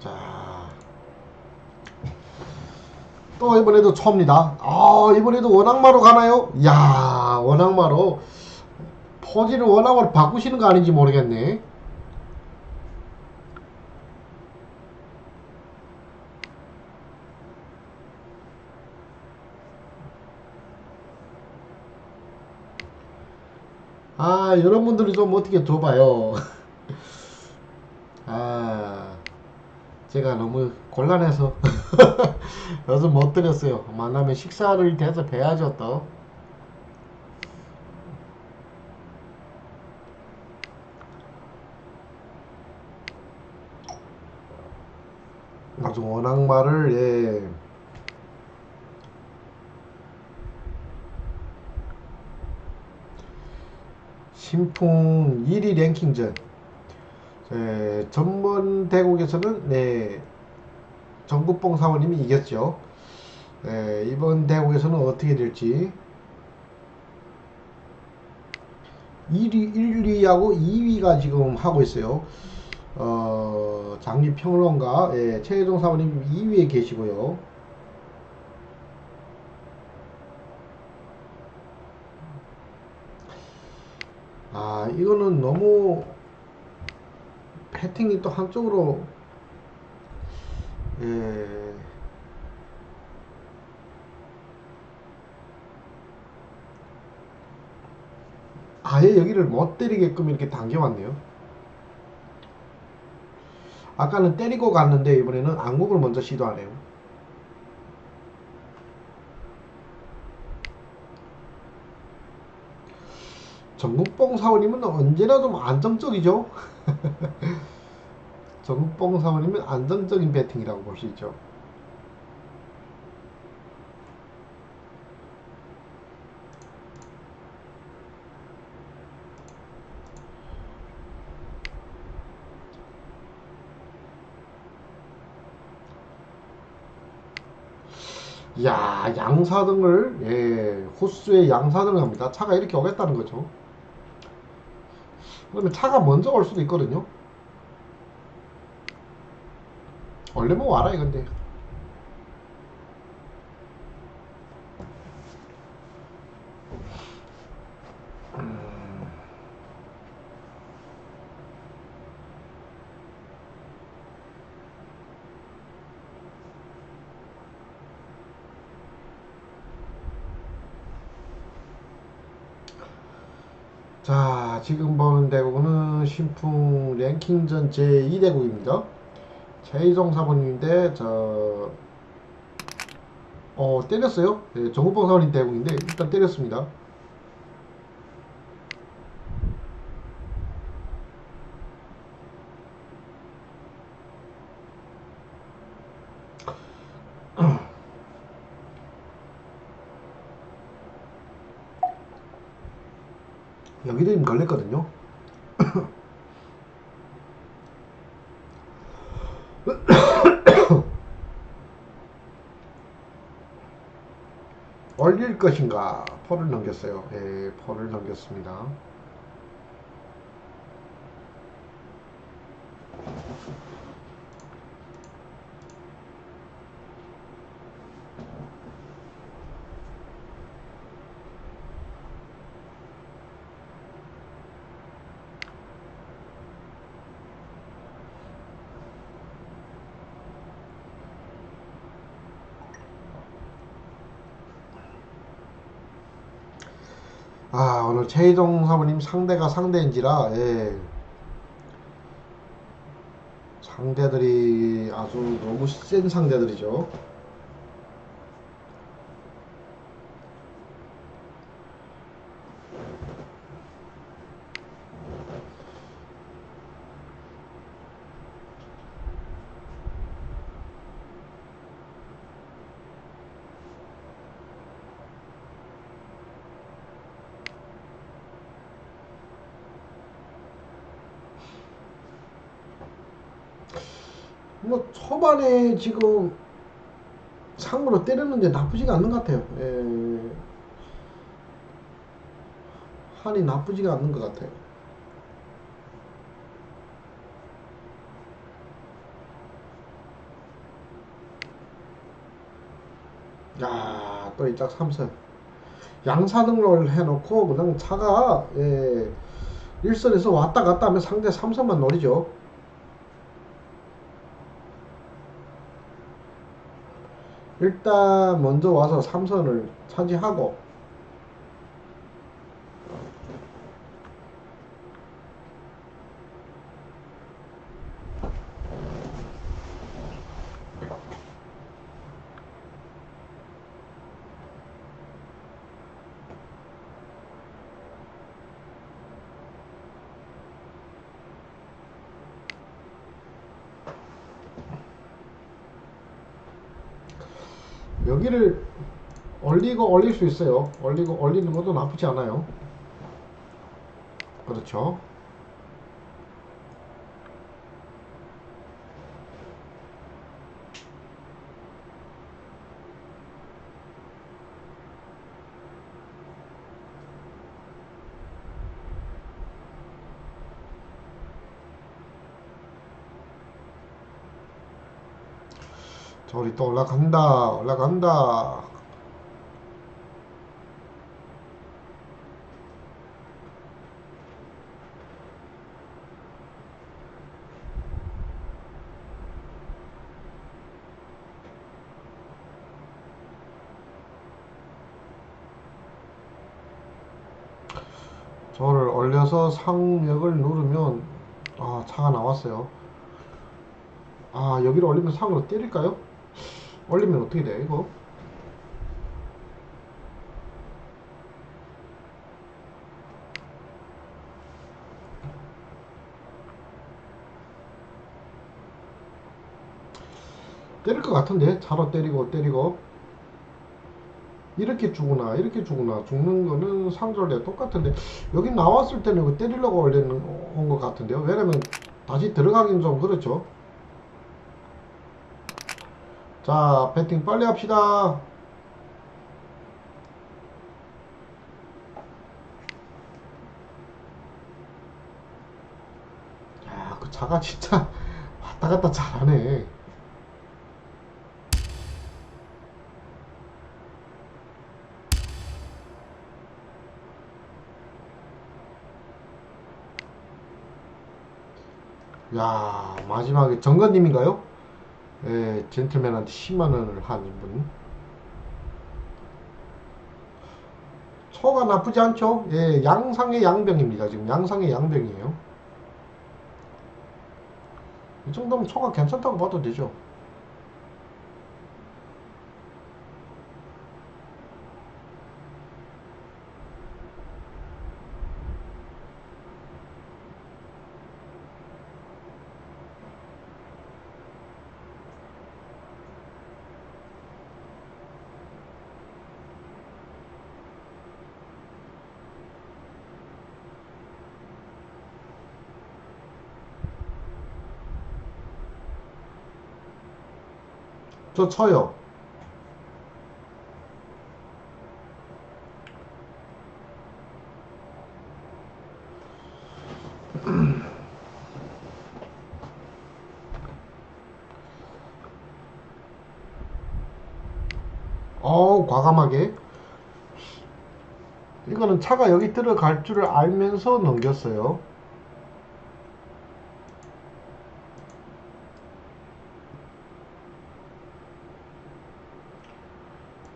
자. 또 이번에도 초입니다. 아, 이번에도 원악마로 가나요? 야 원악마로 포지를 원악마로 바꾸시는 거 아닌지 모르겠네. 아, 여러분들이 좀 어떻게 줘봐요. 아, 제가 너무 곤란해서 요즘 못 드렸어요. 만나면 식사를 대접해야죠, 또. 아주 원악말을, 예. 신풍 1위 랭킹전. 예, 전문 대국에서는, 네, 정국봉 사모님이 이겼죠. 예, 이번 대국에서는 어떻게 될지. 1위, 1, 2하고 2위가 지금 하고 있어요. 어, 장기평론가, 예, 최혜동 사모님 2위에 계시고요. 아, 이거는 너무 패팅이 또 한쪽으로, 예, 아예 여기를 못 때리게끔 이렇게 당겨왔네요. 아까는 때리고 갔는데 이번에는 안국을 먼저 시도하네요. 전국봉 사원님은 언제나 좀 안정적이죠. 전국봉 사원님은 안정적인 배팅이라고 볼 수 있죠. 야 양사등을 예 호수에 양사등을 합니다. 차가 이렇게 오겠다는 거죠. 그러면 차가 먼저 올 수도 있거든요. 얼른 와라 이건데. 음. 자, 지금 보는 대국은 신풍 랭킹전 제2대국입니다. 최희종 사모님인데, 저, 어, 때렸어요. 네, 정우봉 사모님 대국인데, 일단 때렸습니다. 여기도 좀 걸렸거든요. 것인가? 포를 넘겼어요. 예, 포를 넘겼습니다. 아, 오늘 최희동 사모님 상대가 상대인지라, 예. 상대들이 아주 너무 센 상대들이죠. 뭐 초반에 지금 상으로 때렸는데 나쁘지가 않는 것 같아요. 예. 한이 나쁘지가 않는 것 같아요. 야, 또 이짝 3선. 양사등을 해놓고 그냥 차가 예, 일선에서 왔다 갔다 하면 상대 3선만 노리죠. 일단 먼저 와서 삼선을 차지하고 여기를 올리고 올릴 수 있어요. 올리고 올리는 것도 나쁘지 않아요. 그렇죠. 저리 또 올라간다 올라간다 저를 올려서 상력을 누르면 아 차가 나왔어요 아 여기를 올리면 상으로 때릴까요? 올리면 어떻게 돼 이거? 때릴 것 같은데? 차로 때리고 때리고. 이렇게 죽으나 이렇게 죽으나. 죽는 거는 상절대 똑같은데. 여기 나왔을 때는 이거 때리려고 올리는 온 것 같은데요. 왜냐면 다시 들어가긴 좀 그렇죠 자, 배팅 빨리 합시다. 야, 그 차가 진짜 왔다 갔다 잘하네. 야, 마지막에 정건님인가요? 예, 젠틀맨한테 10만 원을 한 분. 초가 나쁘지 않죠? 예, 양상의 양병입니다. 지금 양상의 양병이에요. 이 정도면 초가 괜찮다고 봐도 되죠. 저 쳐요. 어 과감하게 이거는 차가 여기 들어갈 줄을 알면서 넘겼어요.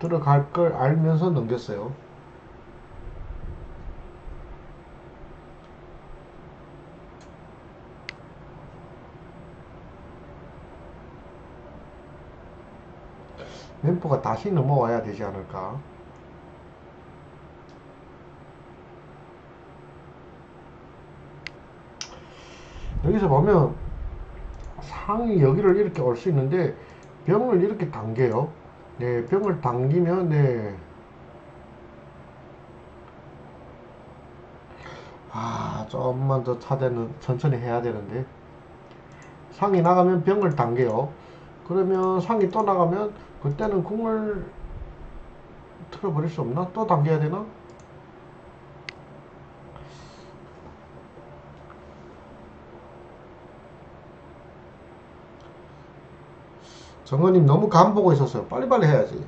들어갈 걸 알면서 넘겼어요. 멤버가 다시 넘어와야 되지 않을까? 여기서 보면 상이 여기를 이렇게 올 수 있는데 병을 이렇게 당겨요. 네, 병을 당기면 네. 아, 조금만 더 차대는 천천히 해야 되는데 상이 나가면 병을 당겨요. 그러면 상이 또 나가면 그때는 궁을 틀어버릴 수 없나? 또 당겨야 되나? 정원님 너무 간 보고 있었어요. 빨리빨리 해야지.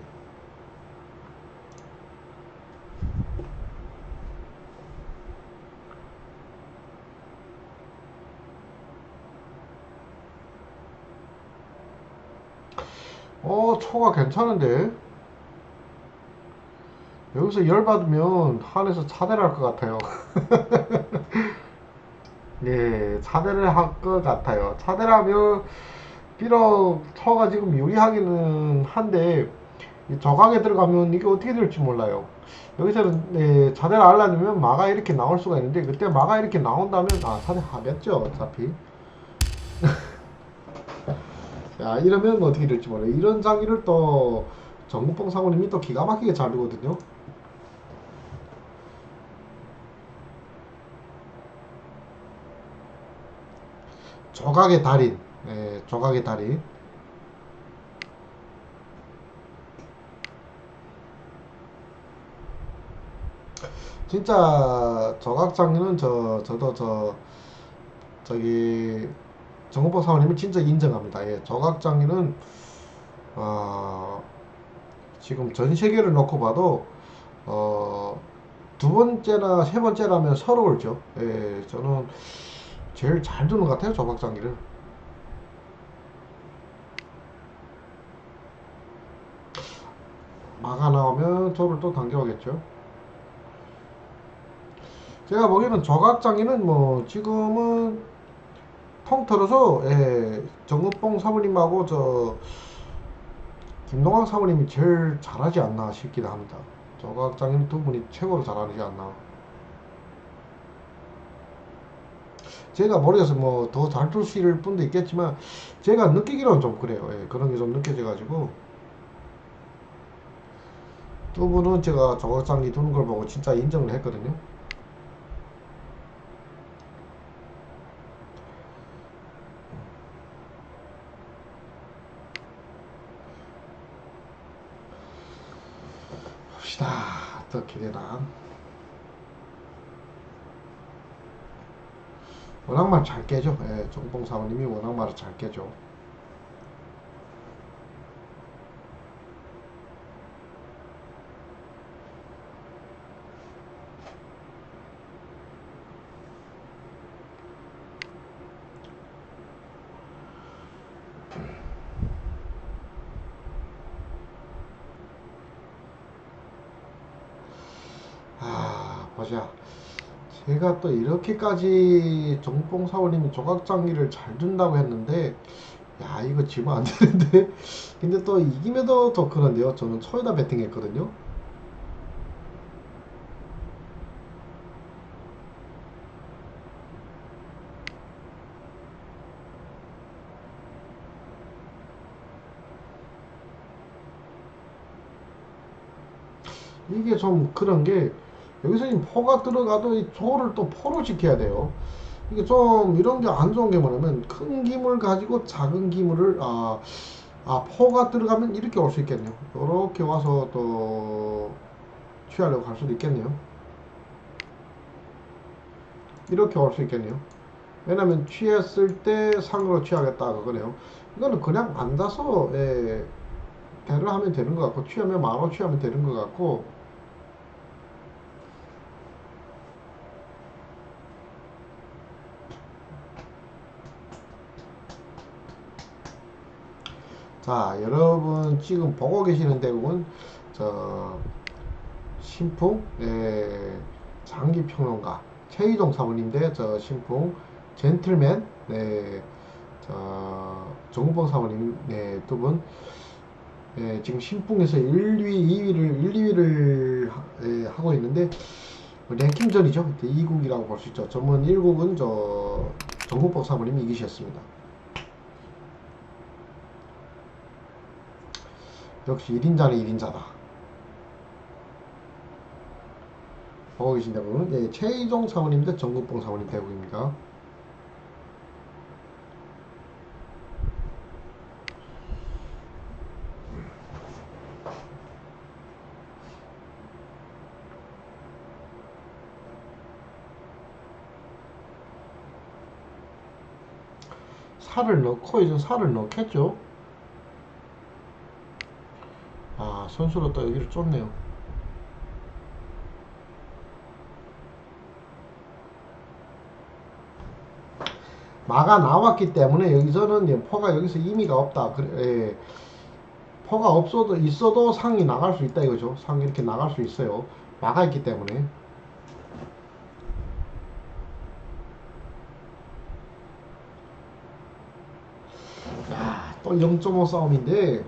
어, 초가 괜찮은데? 여기서 열받으면 한에서 차대를 할 것 같아요. 네, 차대를 할 것 같아요. 차대라면 초가 지금 유리하기는 한데, 이 저각에 들어가면 이게 어떻게 될지 몰라요. 여기서는 네, 차대를 하려면 마가 이렇게 나올 수가 있는데, 그때 마가 이렇게 나온다면, 아, 차대 하겠죠, 어차피. 야, 이러면 뭐 어떻게 될지 몰라요. 이런 장기를 또 정국봉 사모님이 또 기가 막히게 잘 두거든요. 조각의 달인, 예, 조각의 달인. 진짜 조각 장기는 저 저도 저 저기 정국봉 사모님이 진짜 인정합니다. 예, 조각 장기는 어, 지금 전 세계를 놓고 봐도 어, 두 번째나 세 번째라면 서러울죠. 예, 저는 제일 잘 두는 것 같아요, 조각 장기를. 마가 나오면 저를 또 당겨오겠죠. 제가 보기에는 조각장기는 뭐 지금은 통틀어서 예, 정읍봉 사모님하고 저 김동학 사모님이 제일 잘하지 않나 싶기도 합니다. 조각장인 두 분이 최고로 잘하지 않나. 제가 모르겠어요. 뭐 더잘 있을 분도 있겠지만 제가 느끼기로는 좀 그래요. 예, 그런 게 좀 느껴져가지고 두 분은 제가 조각장기 두는 걸 보고 진짜 인정을 했거든요. 봅시다. 어떻게 되나. 워낙 말 잘 깨죠. 예, 정봉 사모님이 워낙 말을 잘 깨죠. 아, 보자. 제가 또 이렇게까지 정봉 사모님이 조각장기를 잘 둔다고 했는데, 야, 이거 지면 안 되는데. 근데 또 이김에도 더 그런데요. 저는 초에다 베팅했거든요. 이게 좀 그런 게, 여기서 이 포가 들어가도 이 조를 또 포로 지켜야 돼요. 이게 좀 이런 게 안 좋은 게 뭐냐면 큰 기물 가지고 작은 기물을 아, 아 포가 들어가면 이렇게 올 수 있겠네요. 이렇게 와서 또 취하려고 할 수도 있겠네요. 이렇게 올 수 있겠네요. 왜냐면 취했을 때 상으로 취하겠다 그거네요. 이거는 그냥 앉아서 예, 대를 하면 되는 것 같고 취하면 마로 취하면 되는 것 같고 자, 여러분 지금 보고 계시는 대국은 저 신풍 예, 장기평론가 최희동 사모님인데 저 신풍 젠틀맨 네, 저 정우봉 사모님 네, 두 분. 예, 지금 신풍에서 1위, 2위를 1, 2위를 예, 하고 있는데 랭킹전이죠. 2국이라고 볼 수 있죠. 전문 1국은 저 정국복 사모님이 이기셨습니다. 역시 1인자는 1인자다. 보고 계신 대부분 예, 최희종 사모님인데 정국봉 사모님 대국입니다. 살을 넣고 이제 살을 넣겠죠. 아 선수로 또 여기를 쫓네요. 마가 나왔기 때문에 여기서는 포가 여기서 의미가 없다. 그래, 예. 포가 없어도 있어도 상이 나갈 수 있다 이거죠. 상이 이렇게 나갈 수 있어요. 막아 있기 때문에. 야, 또 0.5 싸움인데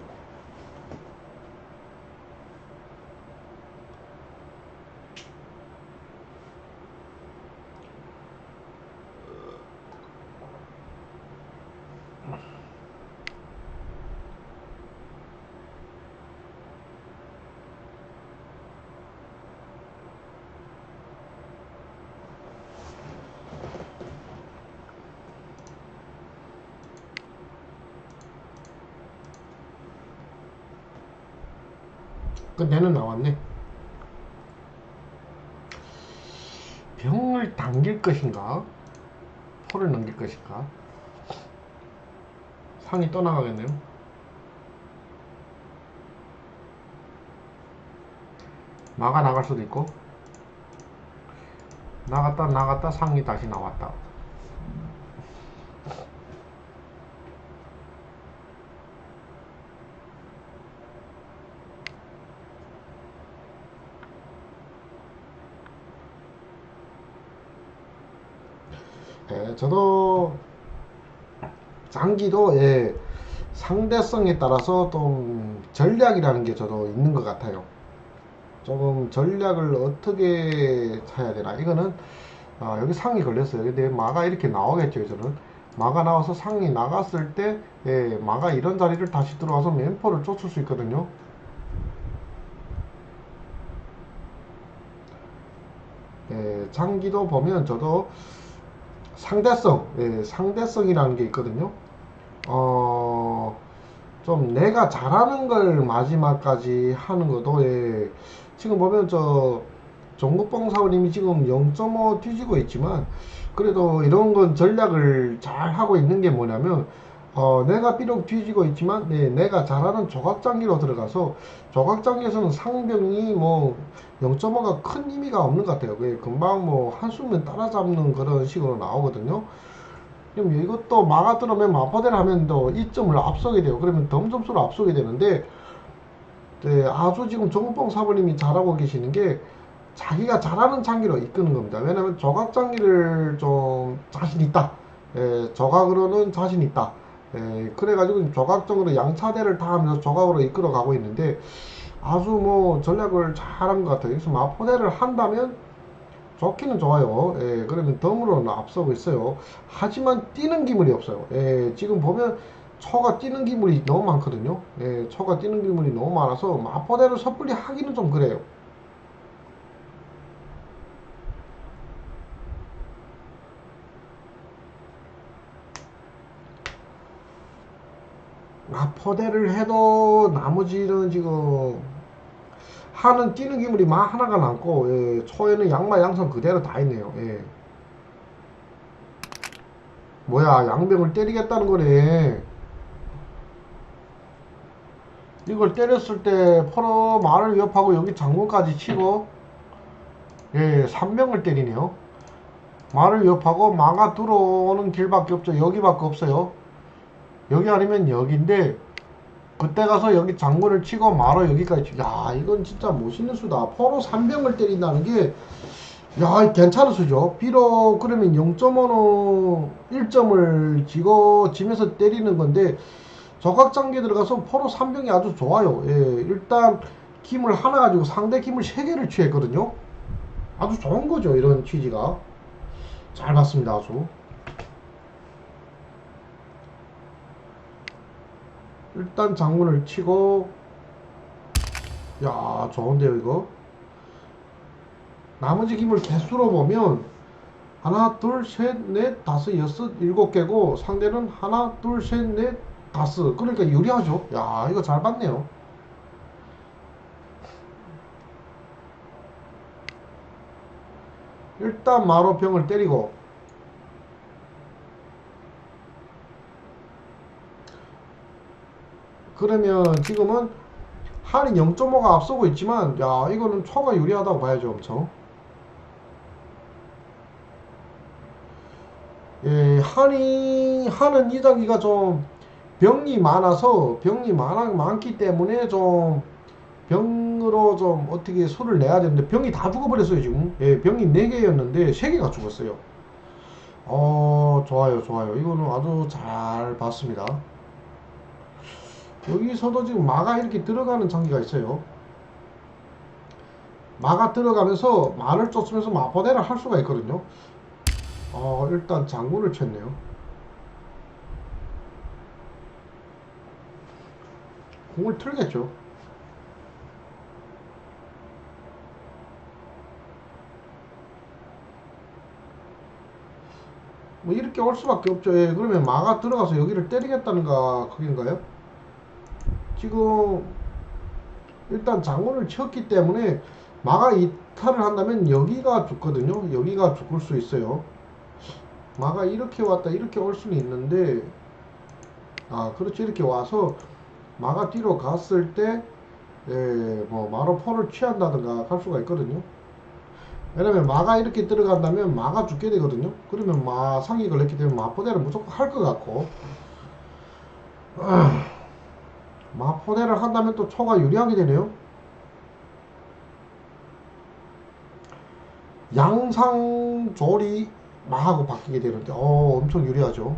끝내는 나왔네. 병을 당길 것인가? 포를 넘길 것인가? 상이 떠나가겠네요. 마가 나갈 수도 있고 나갔다 나갔다 상이 다시 나왔다. 예, 저도 장기도 예, 상대성에 따라서 좀 전략이라는 게 저도 있는 것 같아요. 조금 전략을 어떻게 해야 되나 이거는 아, 여기 상이 걸렸어요. 근데 마가 이렇게 나오겠죠. 저는 마가 나와서 상이 나갔을 때 예, 마가 이런 자리를 다시 들어와서 멘포를 쫓을 수 있거든요. 예, 장기도 보면 저도 상대성, 예, 상대성이라는 게 있거든요. 어, 좀 내가 잘하는 걸 마지막까지 하는 것도, 예, 지금 보면 저, 종국봉 사원님이 지금 0.5 뒤지고 있지만, 그래도 이런 건 전략을 잘 하고 있는 게 뭐냐면, 어, 내가 비록 뒤지고 있지만, 네, 내가 잘하는 조각장기로 들어가서, 조각장기에서는 상병이 뭐, 0.5가 큰 의미가 없는 것 같아요. 금방 뭐, 한숨을 따라잡는 그런 식으로 나오거든요. 그럼 이것도 마가 들어오면 마포대를 하면 또 2점을 앞서게 돼요. 그러면 덤점수로 앞서게 되는데, 네, 아주 지금 정우봉 사부님이 잘하고 계시는 게, 자기가 잘하는 장기로 이끄는 겁니다. 왜냐면 조각장기를 좀 자신 있다. 예, 조각으로는 자신 있다. 예, 그래가지고 조각적으로 양차대를 다 하면서 조각으로 이끌어 가고 있는데 아주 뭐 전략을 잘한 것 같아요. 여기서 마포대를 한다면 좋기는 좋아요. 예, 그러면 덤으로는 앞서고 있어요. 하지만 뛰는 기물이 없어요. 예, 지금 보면 초가 뛰는 기물이 너무 많거든요. 예, 초가 뛰는 기물이 너무 많아서 마포대를 섣불리 하기는 좀 그래요. 마포대를 해도 나머지는 지금 하는 뛰는 기물이 마 하나가 남고 예, 초에는 양마 양성 그대로 다 있네요. 예. 뭐야 양병을 때리겠다는 거네. 이걸 때렸을 때 포로 말을 위협하고 여기 장군까지 치고 예 3병을 때리네요. 말을 위협하고 마가 들어오는 길밖에 없죠. 여기밖에 없어요. 여기 아니면 여기인데 그때 가서 여기 장군을 치고 마로 여기까지. 치- 야 이건 진짜 멋있는 수다. 포로 3병을 때린다는 게 야 괜찮은 수죠. 비록 그러면 0.5는 1점을 지고 지면서 때리는 건데 적각장기 들어가서 포로 3병이 아주 좋아요. 예, 일단 김을 하나 가지고 상대 김을 3개를 취했거든요. 아주 좋은 거죠 이런 취지가. 잘 봤습니다 아주 일단 장군을 치고. 야 좋은데요 이거? 나머지 김을 개수로 보면 하나 둘셋넷 다섯 여섯 일곱 개고 상대는 하나 둘셋넷 다섯. 그러니까 유리하죠? 야 이거 잘 봤네요. 일단 마로병을 때리고 그러면 지금은 한이 0.5가 앞서고 있지만 야 이거는 초가 유리하다고 봐야죠 엄청. 예, 한이 한은 이 단기가 좀 병이 많아서 병이 많아, 많기 때문에 좀 병으로 좀 어떻게 수를 내야 되는데 병이 다 죽어버렸어요 지금. 예, 병이 4개였는데 3개가 죽었어요. 어 좋아요 좋아요. 이거는 아주 잘 봤습니다 여기서도 지금 마가 이렇게 들어가는 장기가 있어요 마가 들어가면서 마를 쫓으면서 마포대를 할 수가 있거든요 어 일단 장군을 쳤네요 공을 틀겠죠 뭐 이렇게 올 수밖에 없죠. 예, 그러면 마가 들어가서 여기를 때리겠다는가 그긴가요? 지금 일단 장군을 쳤기 때문에 마가 이탈을 한다면 여기가 죽거든요. 여기가 죽을 수 있어요. 마가 이렇게 왔다 이렇게 올 수는 있는데 아 그렇지 이렇게 와서 마가 뒤로 갔을 때 예, 뭐 마로 포를 취한다든가 할 수가 있거든요. 왜냐면 마가 이렇게 들어간다면 마가 죽게 되거든요. 그러면 마 상위 걸렸기 때문에 마포대를 무조건 할 것 같고 아, 마포대를 한다면 또 초가 유리하게 되네요. 양상조리 마하고 바뀌게 되는데 어 엄청 유리하죠.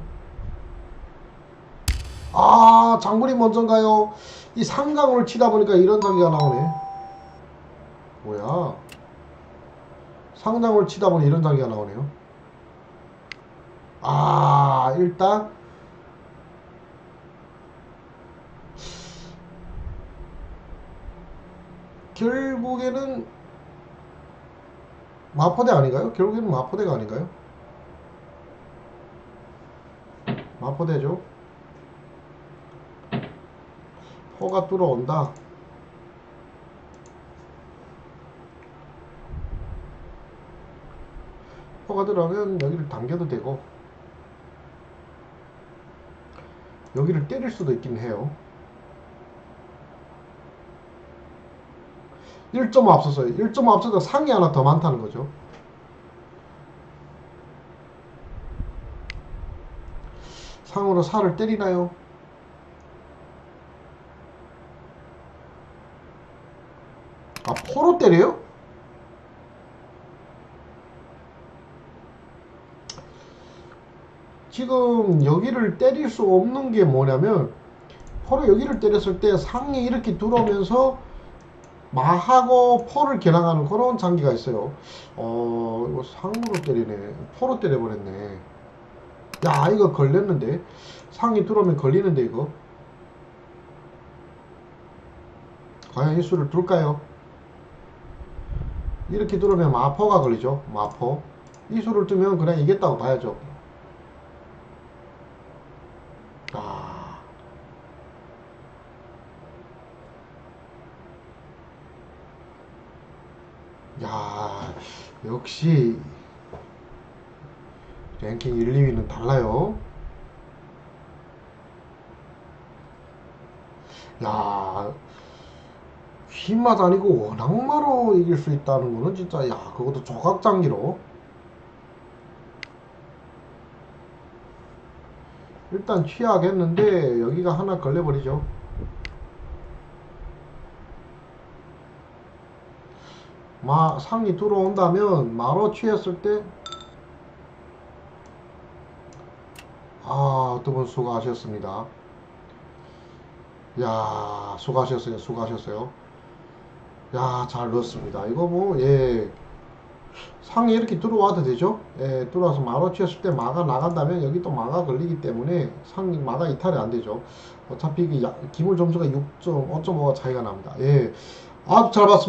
아 장군이 먼저인가요? 이 상강을 치다 보니까 이런 장기가 나오네. 뭐야? 상장을 치다 보니 이런 장기가 나오네요. 아, 일단 결국에는 마포대 아닌가요? 결국에는 마포대가 아닌가요? 마포대죠. 포가 뚫어온다. 포가 들어가면 여기를 당겨도 되고 여기를 때릴 수도 있긴 해요 1.5 앞섰어요 1.5 앞서서 상이 하나 더 많다는 거죠 상으로 살을 때리나요? 아 포로 때려요? 지금 여기를 때릴 수 없는 게 뭐냐면 포로 여기를 때렸을 때 상이 이렇게 들어오면서 마하고 포를 겨냥하는 그런 장기가 있어요. 어, 이거 상으로 때리네. 포로 때려버렸네. 야, 이거 걸렸는데. 상이 들어오면 걸리는데, 이거. 과연 이 수를 둘까요? 이렇게 들어오면 마포가 걸리죠. 마포. 이 수를 뜨면 그냥 이겼다고 봐야죠. 아. 야, 역시 랭킹 1, 2위는 달라요. 야, 휘맛 아니고 원악마로 이길 수 있다는 거는 진짜 야, 그것도 조각장기로. 일단 취하겠는데 여기가 하나 걸려버리죠. 마 상이 들어온다면 마로 취했을 때 아, 두 분 수고하셨습니다. 야, 수고하셨어요. 수고하셨어요. 야, 잘 넣었습니다. 이거 뭐, 예. 상이 이렇게 들어와도 되죠? 예, 들어와서 마로 치었을 때 마가 나간다면 여기 또 마가 걸리기 때문에 상이 마가 이탈이 안 되죠. 어차피 그 야- 기물 점수가 6.5.5가 차이가 납니다. 예. 아주 잘 봤습니다.